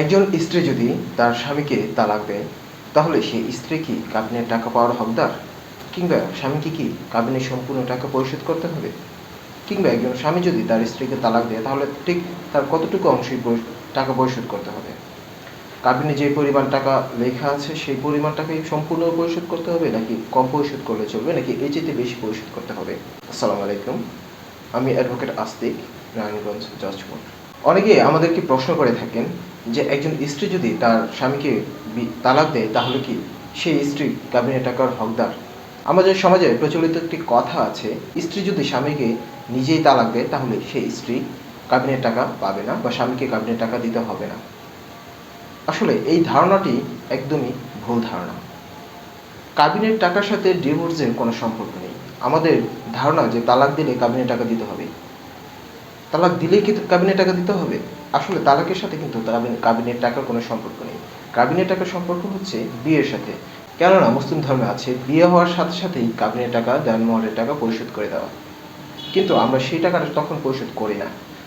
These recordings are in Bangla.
একজন স্ত্রী যদি তার স্বামীকে তালাক দেয়, তাহলে সেই স্ত্রী কি কাবিনের টাকা পাওয়ার হকদার? কিংবা স্বামীকে কি কাবিনের সম্পূর্ণ টাকা পরিশোধ করতে হবে? কিংবা একজন স্বামী যদি তার স্ত্রীকে তালাক দেয়, তাহলে ঠিক তার কতটুকু অংশই টাকা পরিশোধ করতে হবে? কাবিনে যে পরিমাণ টাকা লেখা আছে, সেই পরিমাণ টাকাই সম্পূর্ণ পরিশোধ করতে হবে, নাকি কম পরিশোধ করলে চলবে, নাকি এর চেয়ে বেশি পরিশোধ করতে হবে? আসসালামু আলাইকুম। আমি অ্যাডভোকেট আস্তিক নারায়ণগঞ্জ জজ অনেকে আমাদেরকে প্রশ্ন করে থাকেন যে একজন স্ত্রী যদি তার স্বামীকে তালাক দেয়, তাহলে কি সেই স্ত্রী কাবিনের টাকার হকদার? আমাদের সমাজে প্রচলিত একটি কথা আছে, স্ত্রী যদি স্বামীকে নিজেই তালাক দেয়, তাহলে সেই স্ত্রী কাবিনের টাকা পাবে না বা স্বামীকে কাবিনের টাকা দিতে হবে না। আসলে এই ধারণাটি একদমই ভুল ধারণা। কাবিনের টাকার সাথে ডিভোর্সের কোনো সম্পর্ক নেই। আমাদের ধারণা যে তালাক দিলে কাবিনের টাকা দিতে হবে। তালাক দিলেই কি কাবিনের টাকা দিতে হবে। আসলে তালাকের সাথে কিন্তু কাবিন- কাবিনের টাকার কোনো সম্পর্ক নেই। কাবিনের টাকার সম্পর্ক হচ্ছে বিয়ের সাথে। কেননা মুসলিম ধর্মে আছে, বিয়ে হওয়ার সাথে সাথেই কাবিনের টাকা দেনমোহরের টাকা পরিশোধ করে দেওয়া। কিন্তু আমরা সেই টাকাটা তখন পরিশোধ করি না।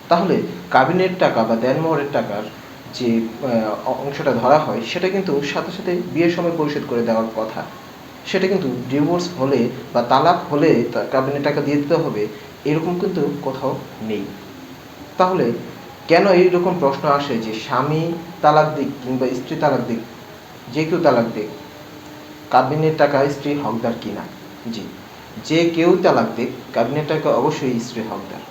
তাহলে কাবিনের টাকা বা দেনমোহরের টাকার যে অংশটা ধরা হয়, সেটা কিন্তু সাথে সাথে বিয়ের সময় পরিশোধ করে দেওয়ার কথা। সেটা কিন্তু ডিভোর্স হলে বা তালাক হলে কাবিনের টাকা দিয়ে দিতে হবে, এরকম কিন্তু কোথাও নেই। তাহলে কেন এইরকম প্রশ্ন আসে যে স্বামী তালাক দিক কিংবা স্ত্রী তালাক দিক, যে কেউ তালাক দিক? কাবিনের টাকা স্ত্রী হকদার কিনা? জি, যে কেউ তালাক দিক, কাবিনের টাকা অবশ্যই স্ত্রী হকদার।